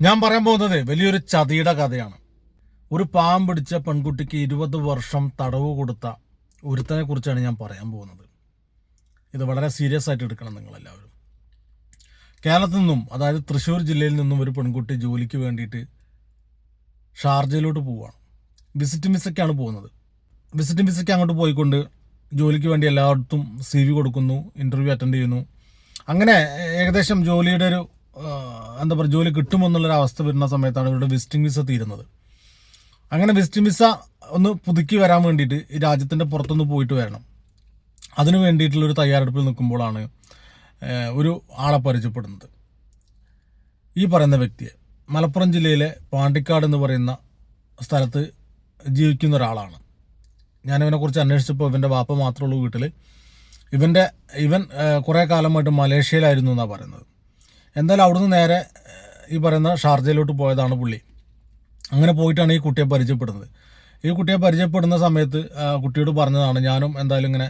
ഞാൻ പറയാൻ പോകുന്നത് വലിയൊരു ചതിയുടെ കഥയാണ്. ഒരു പാവം പിടിച്ച പെൺകുട്ടിക്ക് ഇരുപത് വർഷം തടവ് കൊടുത്ത ഒരുത്തനെ കുറിച്ചാണ് ഞാൻ പറയാൻ പോകുന്നത്. ഇത് വളരെ സീരിയസ് ആയിട്ട് എടുക്കണം നിങ്ങളെല്ലാവരും. കേരളത്തിൽ നിന്നും അതായത് തൃശ്ശൂർ ജില്ലയിൽ നിന്നും ഒരു പെൺകുട്ടി ജോലിക്ക് വേണ്ടിയിട്ട് ഷാർജയിലോട്ട് പോവുകയാണ്. വിസിറ്റ് വിസയ്ക്കാണ് പോകുന്നത്. വിസിറ്റ് വിസയ്ക്ക് അങ്ങോട്ട് പോയിക്കൊണ്ട് ജോലിക്ക് വേണ്ടി എല്ലായിടത്തും സി വി കൊടുക്കുന്നു ഇന്റർവ്യൂ അറ്റൻഡ് ചെയ്യുന്നു. അങ്ങനെ ഏകദേശം ജോലിയുടെ ഒരു എന്താ പറയുക ജോലി കിട്ടുമെന്നുള്ളൊരു അവസ്ഥ വരുന്ന സമയത്താണ് ഇവരുടെ വിസിറ്റിംഗ് വിസ തീരുന്നത്. അങ്ങനെ വിസിറ്റിംഗ് വിസ ഒന്ന് പുതുക്കി വരാൻ വേണ്ടിയിട്ട് ഈ രാജ്യത്തിന്റെ പുറത്തൊന്ന് പോയിട്ട് വരണം. അതിന് വേണ്ടിയിട്ടുള്ളൊരു തയ്യാറെടുപ്പിൽ നിൽക്കുമ്പോഴാണ് ഒരു ആളെ പരിചയപ്പെടുന്നത്. ഈ പറയുന്ന വ്യക്തിയെ മലപ്പുറം ജില്ലയിലെ പാണ്ടിക്കാട് എന്ന് പറയുന്ന സ്ഥലത്ത് ജീവിക്കുന്ന ഒരാളാണ്. ഞാനിവനെക്കുറിച്ച് അന്വേഷിച്ചപ്പോൾ ഇവന്റെ വാപ്പ മാത്രമുള്ളൂ വീട്ടിൽ ഇവന്റെ ഇവൻ കുറേ കാലമായിട്ട് മലേഷ്യയിലായിരുന്നു എന്നാണ് പറയുന്നത്. എന്തായാലും അവിടുന്ന് നേരെ ഈ പറയുന്ന ഷാർജയിലോട്ട് പോയതാണ് പുള്ളി. അങ്ങനെ പോയിട്ടാണ് ഈ കുട്ടിയെ പരിചയപ്പെടുന്നത്. ഈ കുട്ടിയെ പരിചയപ്പെടുന്ന സമയത്ത് കുട്ടിയോട് പറഞ്ഞതാണ് ഞാനും എന്തായാലും ഇങ്ങനെ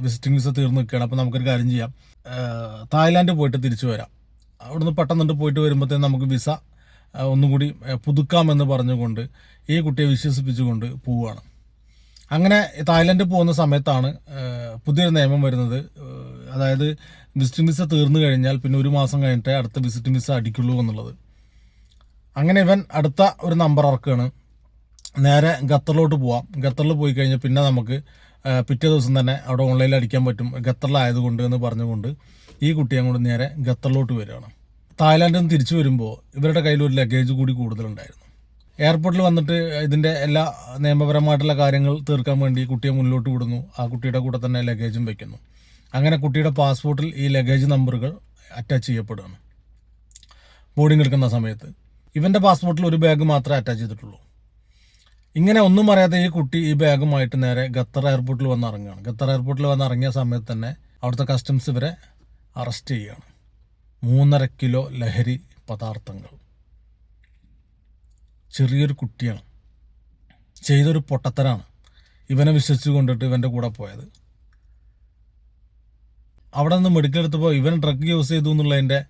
വിസിറ്റിംഗ് വിസ തീർന്ന് നിൽക്കുകയാണ് അപ്പോൾ നമുക്കൊരു കാര്യം ചെയ്യാം. തായ്ലാൻഡ് പോയിട്ട് തിരിച്ചു വരാം. അവിടുന്ന് പെട്ടെന്നിട്ട് പോയിട്ട് വരുമ്പോഴത്തേന് നമുക്ക് വിസ ഒന്നും ഏഹ്, പുതുക്കാമെന്ന് പറഞ്ഞുകൊണ്ട് ഈ കുട്ടിയെ വിശ്വസിപ്പിച്ചുകൊണ്ട് പോവുകയാണ്. അങ്ങനെ തായ്ലൻഡ് പോകുന്ന സമയത്താണ് പുതിയൊരു നിയമം വരുന്നത്. അതായത് വിസിറ്റിംഗ് വിസ തീർന്നു കഴിഞ്ഞാൽ പിന്നെ ഒരു മാസം കഴിഞ്ഞിട്ടേ അടുത്ത വിസിറ്റിംഗ് വിസ അടിക്കുള്ളൂ എന്നുള്ളത്. അങ്ങനെ ഇവൻ അടുത്ത ഒരു നമ്പർ ഇറക്കുകയാണ് നേരെ ഖത്തറിലോട്ട് പോവാം. ഖത്തറിൽ പോയി കഴിഞ്ഞാൽ പിന്നെ നമുക്ക് പിറ്റേ ദിവസം തന്നെ അവിടെ ഓൺലൈനിൽ അടിക്കാൻ പറ്റും. ഖത്തറിലായതുകൊണ്ട് എന്ന് പറഞ്ഞുകൊണ്ട് ഈ കുട്ടിയെ കൊണ്ട് നേരെ ഖത്തറിലോട്ട് വരികയാണ്. തായ്ലാൻഡിൽ നിന്ന് തിരിച്ചു വരുമ്പോൾ ഇവരുടെ കയ്യിൽ ഒരു ലഗേജ് കൂടി കൂടുതലുണ്ടായിരുന്നു. എയർപോർട്ടിൽ വന്നിട്ട് ഇതിന്റെ എല്ലാ നിയമപരമായിട്ടുള്ള കാര്യങ്ങൾ തീർക്കാൻ വേണ്ടി കുട്ടിയെ മുന്നിലോട്ട് വിടുന്നു. ആ കുട്ടിയുടെ കൂടെ തന്നെ ലഗേജും വെക്കുന്നു. അങ്ങനെ കുട്ടിയുടെ പാസ്പോർട്ടിൽ ഈ ലഗേജ് നമ്പറുകൾ അറ്റാച്ച് ചെയ്യപ്പെടുകയാണ്. ബോർഡിംഗ് എടുക്കുന്ന സമയത്ത്. ഇവന്റെ പാസ്പോർട്ടിൽ ഒരു ബാഗ് മാത്രമേ അറ്റാച്ച് ചെയ്തിട്ടുള്ളൂ. ഇങ്ങനെ ഒന്നും അറിയാതെ ഈ കുട്ടി ഈ ബാഗുമായിട്ട് നേരെ ഖത്തർ എയർപോർട്ടിൽ വന്ന് ഇറങ്ങുകയാണ്. ഖത്തർ എയർപോർട്ടിൽ വന്ന് ഇറങ്ങിയ സമയത്ത് തന്നെ അവിടുത്തെ കസ്റ്റംസ് ഇവരെ അറസ്റ്റ് ചെയ്യുകയാണ്. മൂന്നര കിലോ ലഹരി പദാർത്ഥങ്ങൾ. ചെറിയൊരു കുട്ടിയാണ്. ചെയ്തൊരു പൊട്ടത്തരാണ്. ഇവനെ വിശ്വസിച്ച് കൊണ്ടിട്ട് ഇവന്റെ കൂടെ പോയത്. അവിടെ നിന്ന് മെഡിക്കൽ എടുത്തപ്പോൾ ഇവൻ ഡ്രഗ് യൂസ് ചെയ്തു എന്നുള്ളതിന്റെ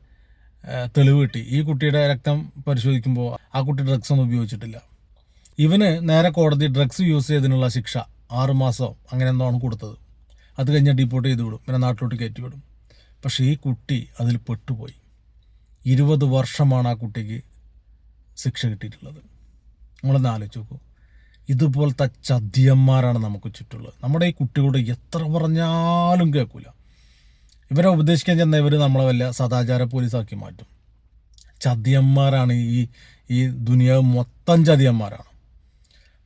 തെളിവ് കിട്ടി. ഈ കുട്ടിയുടെ രക്തം പരിശോധിക്കുമ്പോൾ ആ കുട്ടി ഡ്രഗ്സ് ഒന്നും ഉപയോഗിച്ചിട്ടില്ല. ഇവന് നേരെ കോടതി ഡ്രഗ്സ് യൂസ് ചെയ്തതിനുള്ള ശിക്ഷ ആറ് മാസം അങ്ങനെ എന്തോ ആണ് കൊടുത്തത്. അത് കഴിഞ്ഞാൽ ഡിപ്പോർട്ട് ചെയ്ത് വിടും. പിന്നെ നാട്ടിലോട്ട് കയറ്റി വിടും. പക്ഷേ ഈ കുട്ടി അതിൽ പെട്ടുപോയി. ഇരുപത് വർഷമാണ് ആ കുട്ടിക്ക് ശിക്ഷ കിട്ടിയിട്ടുള്ളത്. നമ്മളൊന്ന് ആലോചിച്ച് നോക്കൂ. ഇതുപോലത്തെ ചതിയന്മാരാണ് നമുക്ക് ചുറ്റുള്ളത്. നമ്മുടെ ഈ കുട്ടികളോട് എത്ര പറഞ്ഞാലും കേൾക്കൂല. ഇവരെ ഉപദേശിക്കാൻ ചെന്ന ഇവർ നമ്മളെ വല്ല സദാചാര പോലീസാക്കി മാറ്റും. ചതിയന്മാരാണ് ഈ ഈ ദുനിയാവ് മൊത്തം ചതിയന്മാരാണ്.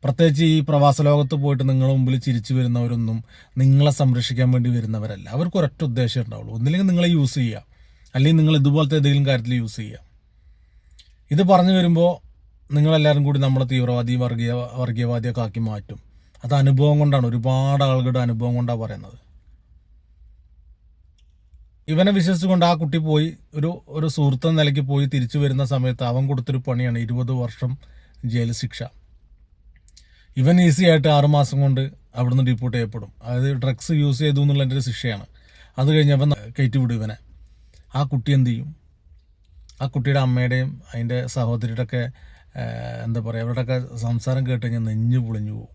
പ്രത്യേകിച്ച് ഈ പ്രവാസ ലോകത്ത് പോയിട്ട് നിങ്ങളുടെ മുമ്പിൽ ചിരിച്ചു വരുന്നവരൊന്നും നിങ്ങളെ സംരക്ഷിക്കാൻ വേണ്ടി വരുന്നവരല്ല. അവർക്ക് ഒരൊറ്റ ഉദ്ദേശം ഉണ്ടാവുള്ളൂ. ഒന്നില്ലെങ്കിൽ നിങ്ങളെ യൂസ് ചെയ്യുക അല്ലെങ്കിൽ നിങ്ങൾ ഇതുപോലത്തെ ഏതെങ്കിലും കാര്യത്തിൽ യൂസ് ചെയ്യുക ഇത് പറഞ്ഞു വരുമ്പോൾ നിങ്ങളെല്ലാവരും കൂടി നമ്മളെ തീവ്രവാദി വർഗീയ വർഗീയവാദിയൊക്കെ ആക്കി മാറ്റും. അത് അനുഭവം കൊണ്ടാണ്. ഒരുപാട് ആളുകളുടെ അനുഭവം കൊണ്ടാണ് പറയുന്നത്. ഇവനെ വിശ്വസിച്ചുകൊണ്ട് ആ കുട്ടി പോയി ഒരു ഒരു സുഹൃത്ത് എന്ന നിലയ്ക്ക് പോയി തിരിച്ചു വരുന്ന സമയത്ത് അവൻ കൊടുത്തൊരു പണിയാണ് ഇരുപത് വർഷം ജയിൽ ശിക്ഷ. ഇവൻ ഈസി ആയിട്ട് ആറുമാസം കൊണ്ട് അവിടുന്ന് ഡിപ്പോർട്ട് ചെയ്യപ്പെടും. അതായത് ഡ്രഗ്സ് യൂസ് ചെയ്തു എന്നുള്ളതിന്റെ ഒരു ശിക്ഷയാണ്. അത് കഴിഞ്ഞ് അവൻ കയറ്റി വിടും ഇവനെ. ആ കുട്ടി എന്ത് ചെയ്യും? ആ കുട്ടിയുടെ അമ്മയുടെയും അതിന്റെ സഹോദരിയുടെ ഒക്കെ എന്താ പറയുക അവരുടെയൊക്കെ സംസാരം കേട്ട് കഴിഞ്ഞാൽ നെഞ്ഞു പൊളിഞ്ഞു പോകും.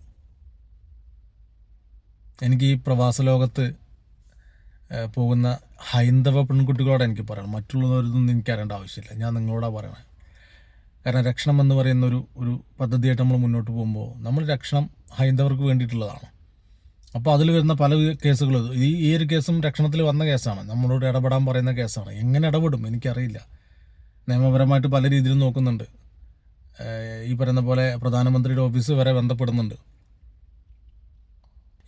എനിക്ക് ഈ പ്രവാസ ലോകത്ത് പോകുന്ന ഹൈന്ദവ പെൺകുട്ടികളോട് എനിക്ക് പറയണം മറ്റുള്ളവരൊന്നും എനിക്ക് അറിയേണ്ട ആവശ്യമില്ല. ഞാൻ നിങ്ങളോടാണ് പറയണേ. കാരണം രക്ഷണം എന്ന് പറയുന്ന ഒരു ഒരു പദ്ധതിയായിട്ട് നമ്മൾ മുന്നോട്ട് പോകുമ്പോൾ നമ്മൾ രക്ഷണം ഹൈന്ദവർക്ക് വേണ്ടിയിട്ടുള്ളതാണ്. അപ്പോൾ അതിൽ വരുന്ന പല കേസുകളും ഈ ഈ ഒരു കേസും രക്ഷണത്തിൽ വന്ന കേസാണ്. നമ്മളോട് ഇടപെടാൻ പറയുന്ന കേസാണ്. എങ്ങനെ ഇടപെടും എനിക്കറിയില്ല. നിയമപരമായിട്ട് പല രീതിയിലും നോക്കുന്നുണ്ട്. ഈ പറയുന്ന പോലെ പ്രധാനമന്ത്രിയുടെ ഓഫീസ് വരെ ബന്ധപ്പെടുന്നുണ്ട്.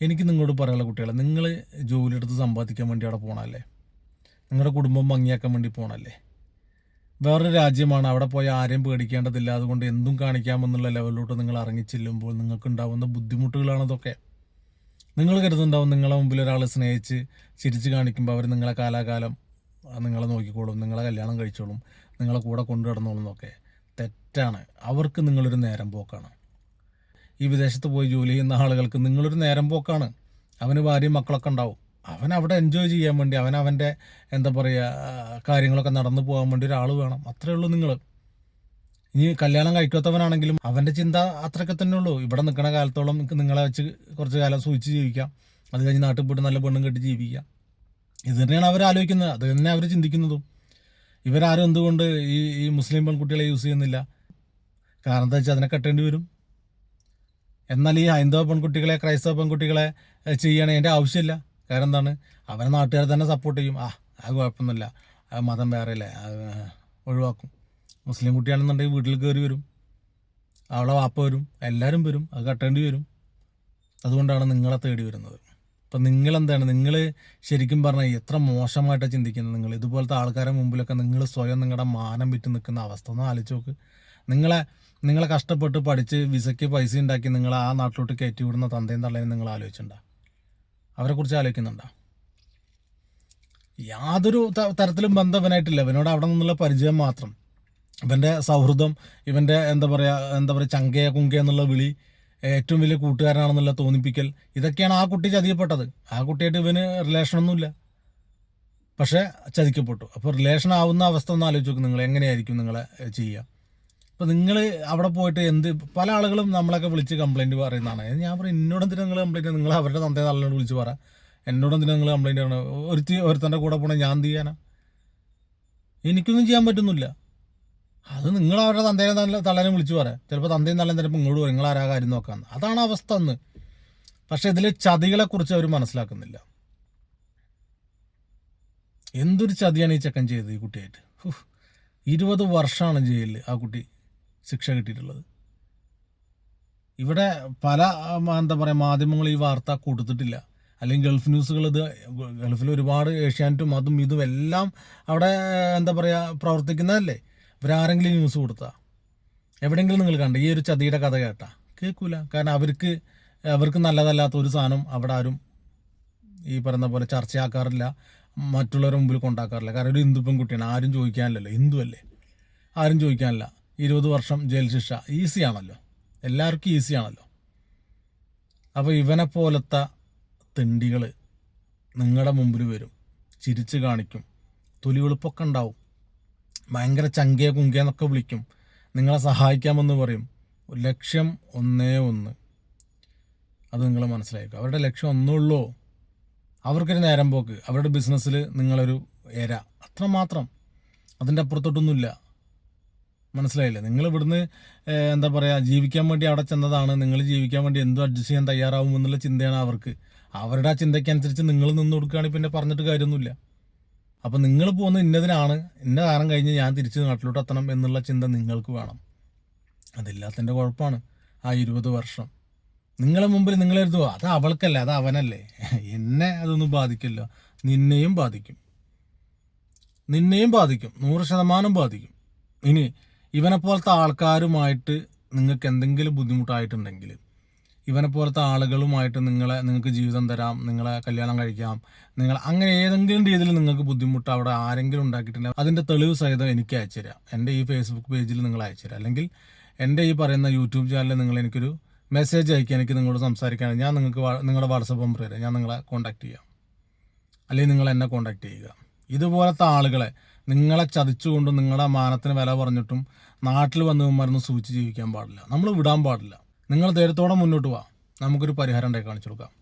എനിക്ക് നിങ്ങളോട് പറയാനുള്ള കുട്ടികളെ നിങ്ങൾ ജോലിയെടുത്ത് സമ്പാദിക്കാൻ വേണ്ടി അവിടെ പോകണമല്ലേ നിങ്ങളുടെ കുടുംബം ഭംഗിയാക്കാൻ വേണ്ടി പോകണമല്ലേ വേറൊരു രാജ്യമാണ് അവിടെ പോയി ആരെയും പേടിക്കേണ്ടതില്ല. അതുകൊണ്ട് എന്തും കാണിക്കാമെന്നുള്ള ലെവലിലോട്ട് നിങ്ങൾ ഇറങ്ങിച്ചെല്ലുമ്പോൾ നിങ്ങൾക്ക് ഉണ്ടാവുന്ന ബുദ്ധിമുട്ടുകളാണ് ഇതൊക്കെ നിങ്ങൾ കരുതുന്നുണ്ടാവും നിങ്ങളെ മുമ്പിൽ ഒരാൾ സ്നേഹിച്ച് ചിരിച്ച് കാണിക്കുമ്പോൾ അവർ നിങ്ങളെ കാലാകാലം നിങ്ങളെ നോക്കിക്കോളും നിങ്ങളെ കല്യാണം കഴിച്ചോളും നിങ്ങളെ കൂടെ കൊണ്ടു കിടന്നോളും എന്നൊക്കെ. തെറ്റാണ്. അവർക്ക് നിങ്ങളൊരു നേരം പോക്കാണ്. ഈ വിദേശത്ത് പോയി ജോലി ചെയ്യുന്ന ആളുകൾക്ക് നിങ്ങളൊരു നേരം പോക്കാണ്. അവന് ഭാര്യയും മക്കളൊക്കെ ഉണ്ടാവും. അവൻ അവിടെ എൻജോയ് ചെയ്യാൻ വേണ്ടി അവൻ അവന്റെ എന്താ പറയുക കാര്യങ്ങളൊക്കെ നടന്നു പോകാൻ വേണ്ടി ഒരാൾ വേണം. അത്രേ ഉള്ളൂ നിങ്ങൾ ഇനി കല്യാണം കഴിക്കാത്തവനാണെങ്കിലും അവന്റെ ചിന്ത അത്രയൊക്കെ തന്നെ ഉള്ളൂ. ഇവിടെ നിൽക്കുന്ന കാലത്തോളം നിങ്ങളെ വെച്ച് കുറച്ച് കാലം സൂചിച്ച് ജീവിക്കാം. അത് കഴിഞ്ഞ് നാട്ടിൽ പോയിട്ട് നല്ല പെണ്ണും കെട്ടി ജീവിക്കാം. ഇത് തന്നെയാണ് അവർ ആലോചിക്കുന്നത്. അത് തന്നെ അവർ ചിന്തിക്കുന്നതും. ഇവരാരും എന്തുകൊണ്ട് ഈ ഈ മുസ്ലിം പെൺകുട്ടികളെ യൂസ് ചെയ്യുന്നില്ല? കാരണം എന്താ വെച്ചാൽ അതിനെ കെട്ടേണ്ടി വരും. എന്നാൽ ഈ ഹൈന്ദവ പെൺകുട്ടികളെ ക്രൈസ്തവ പെൺകുട്ടികളെ ചെയ്യണേ എന്റെ ആവശ്യമില്ല. കാരണം എന്താണ്? അവരെ നാട്ടുകാർ തന്നെ സപ്പോർട്ട് ചെയ്യും. ആ അത് കുഴപ്പമൊന്നുമില്ല. മതം വേറെ അല്ലേ അത് ഒഴിവാക്കും. മുസ്ലിം കുട്ടിയാണെന്നുണ്ടെങ്കിൽ വീട്ടിൽ കയറി വരും. അവളെ വാപ്പ വരും. എല്ലാവരും വരും. അത് കട്ടേണ്ടി വരും. അതുകൊണ്ടാണ് നിങ്ങളെ തേടി വരുന്നത്. അപ്പം നിങ്ങളെന്താണ്? നിങ്ങൾ ശരിക്കും പറഞ്ഞാൽ എത്ര മോശമായിട്ടാണ് ചിന്തിക്കുന്നത് നിങ്ങൾ? ഇതുപോലത്തെ ആൾക്കാരെ മുമ്പിലൊക്കെ നിങ്ങൾ സ്വയം നിങ്ങളുടെ മാനം വിറ്റ് നിൽക്കുന്ന അവസ്ഥ ഒന്ന് ആലോചിച്ച് നോക്ക്. നിങ്ങളെ നിങ്ങളെ കഷ്ടപ്പെട്ട് പഠിച്ച് വിസയ്ക്ക് പൈസ ഉണ്ടാക്കി നിങ്ങൾ ആ നാട്ടിലോട്ട് കയറ്റി വിടുന്ന തന്തയും തള്ളയും നിങ്ങൾ ആലോചിച്ചിട്ടുണ്ടോ? അവരെക്കുറിച്ച് ആലോചിക്കുന്നുണ്ടോ? യാതൊരു തരത്തിലും തരത്തിലും ബന്ധവനായിട്ടില്ല. ഇവനോട് അവിടെ നിന്നുള്ള പരിചയം മാത്രം. ഇവന്റെ സൗഹൃദം ഇവന്റെ എന്താ പറയുക എന്താ പറയുക ചങ്കയ കുങ്ക എന്നുള്ള വിളി ഏറ്റവും വലിയ കൂട്ടുകാരനാണെന്നുള്ള തോന്നിപ്പിക്കൽ ഇതൊക്കെയാണ് ആ കുട്ടി ചതിയപ്പെട്ടത്. ആ കുട്ടിയായിട്ട് ഇവന് റിലേഷനൊന്നുമില്ല പക്ഷേ ചതിക്കപ്പെട്ടു. അപ്പോൾ റിലേഷൻ ആവുന്ന അവസ്ഥ ഒന്ന് ആലോചിച്ച് നിങ്ങൾ എങ്ങനെയായിരിക്കും നിങ്ങളെ ചെയ്യുക? അപ്പോൾ നിങ്ങൾ അവിടെ പോയിട്ട് എന്ത് പല ആളുകളും നമ്മളൊക്കെ വിളിച്ച് കംപ്ലൈന്റ് പറയുന്നതാണ്. ഞാൻ പറയും എന്നോട് എന്തിനാ നിങ്ങൾ കംപ്ലൈന്റ് നിങ്ങൾ അവരുടെ തന്തയെ നല്ലോണം വിളിച്ച് പറ. എന്നോട് എന്തിനാ നിങ്ങൾ കംപ്ലൈന്റ് പറയണം ഒരുത്തി ഒരുത്തന്റെ കൂടെ പോണേ ഞാൻ എന്ത് ചെയ്യാനാ? എനിക്കൊന്നും ചെയ്യാൻ പറ്റുന്നില്ല. അത് നിങ്ങൾ അവരുടെ തന്തേനെ നല്ല തള്ളനെ വിളിച്ചു പറയാം ചിലപ്പോൾ തന്തയും തള്ളയും ചിലപ്പോൾ ഇങ്ങോട്ട് പറയും നിങ്ങൾ ആരാ കാര്യം നോക്കാന്ന് അതാണ് അവസ്ഥ അന്ന്. പക്ഷെ ചതികളെ കുറിച്ച് അവർ മനസ്സിലാക്കുന്നില്ല. എന്തൊരു ചതിയാണ് ഈ ചെക്കൻ ചെയ്തത് ഈ കുട്ടിയായിട്ട്. ഇരുപത് വർഷമാണ് ജയിലിൽ ആ കുട്ടി. ശിക്ഷ കിട്ടിയിട്ടുള്ളത്. ഇവിടെ പല എന്താ പറയുക മാധ്യമങ്ങൾ ഈ വാർത്ത കൊടുത്തിട്ടില്ല. അല്ലെങ്കിൽ ഗൾഫ് ന്യൂസുകൾ ഇത് ഗൾഫിൽ ഒരുപാട് ഏഷ്യാനെറ്റും അതും ഇതും എല്ലാം അവിടെ എന്താ പറയുക പ്രവർത്തിക്കുന്നതല്ലേ? ഇവരാരെങ്കിലും ന്യൂസ് കൊടുത്താൽ എവിടെയെങ്കിലും നിങ്ങൾ കണ്ട ഈ ഒരു ചതിയുടെ കഥ കേട്ടാ? കേൾക്കൂല. കാരണം അവർക്ക് അവർക്ക് നല്ലതല്ലാത്ത ഒരു സാധനം അവിടെ ആരും ഈ പറയുന്ന പോലെ ചർച്ചയാക്കാറില്ല. മറ്റുള്ളവരുടെ മുമ്പിൽ കൊണ്ടാക്കാറില്ല. കാരണം ഒരു ഹിന്ദു പെൺകുട്ടിയാണ് ആരും ചോദിക്കാനില്ലല്ലോ. ഹിന്ദു അല്ലേ? ആരും ചോദിക്കാനില്ല. ഇരുപത് വർഷം ജയിൽ ശിക്ഷ. ഈസിയാണല്ലോ. എല്ലാവർക്കും ഈസിയാണല്ലോ. അപ്പോൾ ഇവനെ പോലത്തെ തിണ്ടികൾ നിങ്ങളുടെ മുമ്പിൽ വരും. ചിരിച്ച് കാണിക്കും. തൊലി വെളുപ്പൊക്കെ ഉണ്ടാവും. ഭയങ്കര ചങ്കേ കുങ്കേന്നൊക്കെ വിളിക്കും. നിങ്ങളെ സഹായിക്കാമെന്ന് പറയും. ലക്ഷ്യം ഒന്നേ ഒന്ന്. അത് നിങ്ങൾ മനസ്സിലാക്കുക അവരുടെ ലക്ഷ്യം ഒന്നേ ഉള്ളൂ. അവർക്കൊരു നേരം പോക്ക്. അവരുടെ ബിസിനസ്സിൽ നിങ്ങളൊരു എര. അത്രമാത്രം. അതിന്റെ അപ്പുറത്തോട്ടൊന്നുമില്ല. മനസ്സിലായില്ലേ? നിങ്ങൾ ഇവിടുന്ന് എന്താ പറയുക ജീവിക്കാൻ വേണ്ടി അവിടെ ചെന്നതാണ്. നിങ്ങൾ ജീവിക്കാൻ വേണ്ടി എന്തും അഡ്ജസ്റ്റ് ചെയ്യാൻ തയ്യാറാവും എന്നുള്ള ചിന്തയാണ് അവർക്ക്. അവരുടെ ആ ചിന്തയ്ക്കനുസരിച്ച് നിങ്ങൾ നിന്ന് കൊടുക്കുകയാണെങ്കിൽ പിന്നെ പറഞ്ഞിട്ട് കാര്യമൊന്നുമില്ല. അപ്പം നിങ്ങൾ പോകുന്ന ഇന്നതിനാണ് ഇന്ന കാലം കഴിഞ്ഞ് ഞാൻ തിരിച്ച് നാട്ടിലോട്ട് എത്തണം എന്നുള്ള ചിന്ത നിങ്ങൾക്ക് വേണം. അതില്ലാത്തതിന്റെ കുഴപ്പമാണ് ആ ഇരുപത് വർഷം. നിങ്ങളെ മുമ്പിൽ നിങ്ങൾ എഴുതുക അത് അവൾക്കല്ല അത് അവനല്ലേ. എന്നെ അതൊന്നും ബാധിക്കില്ല. നിന്നെയും ബാധിക്കും. നിന്നെയും ബാധിക്കും. നൂറ് ശതമാനം ബാധിക്കും. ഇനി ഇവനെ പോലത്തെ ആൾക്കാരുമായിട്ട് നിങ്ങൾക്ക് എന്തെങ്കിലും ബുദ്ധിമുട്ടായിട്ടുണ്ടെങ്കിൽ ഇവനെ പോലത്തെ ആളുകളുമായിട്ട് നിങ്ങളെ നിങ്ങൾക്ക് ജീവിതം തരാം നിങ്ങളെ കല്യാണം കഴിക്കാം നിങ്ങൾ അങ്ങനെ ഏതെങ്കിലും രീതിയിൽ നിങ്ങൾക്ക് ബുദ്ധിമുട്ട് അവിടെ ആരെങ്കിലും ഉണ്ടാക്കിയിട്ടുണ്ടെങ്കിൽ അതിന്റെ തെളിവ് സഹിതം എനിക്ക് അയച്ചു തരാം. എന്റെ ഈ ഫേസ്ബുക്ക് പേജിൽ നിങ്ങൾ അയച്ചു തരാം. അല്ലെങ്കിൽ എന്റെ ഈ പറയുന്ന യൂട്യൂബ് ചാനലിൽ നിങ്ങൾ എനിക്കൊരു മെസ്സേജ് അയക്കുക. എനിക്ക് നിങ്ങളോട് സംസാരിക്കാൻ ഞാൻ നിങ്ങൾക്ക് നിങ്ങളുടെ വാട്സപ്പ് നമ്പർ തരാം. ഞാൻ നിങ്ങളെ കോൺടാക്ട് ചെയ്യാം. അല്ലെങ്കിൽ നിങ്ങൾ എന്നെ കോൺടാക്ട് ചെയ്യുക. ഇതുപോലത്തെ ആളുകളെ നിങ്ങളെ ചതിച്ചുകൊണ്ടും നിങ്ങളുടെ മാനത്തിന് വില പറഞ്ഞിട്ടും നാട്ടിൽ വന്ന് മരുന്ന് സൂചിച്ച് ജീവിക്കാൻ പാടില്ല. നമ്മൾ വിടാൻ പാടില്ല. നിങ്ങൾ ധൈര്യത്തോടെ മുന്നോട്ട് പോവാം നമുക്കൊരു പരിഹാരം ഉണ്ടായി കാണിച്ചു കൊടുക്കാം.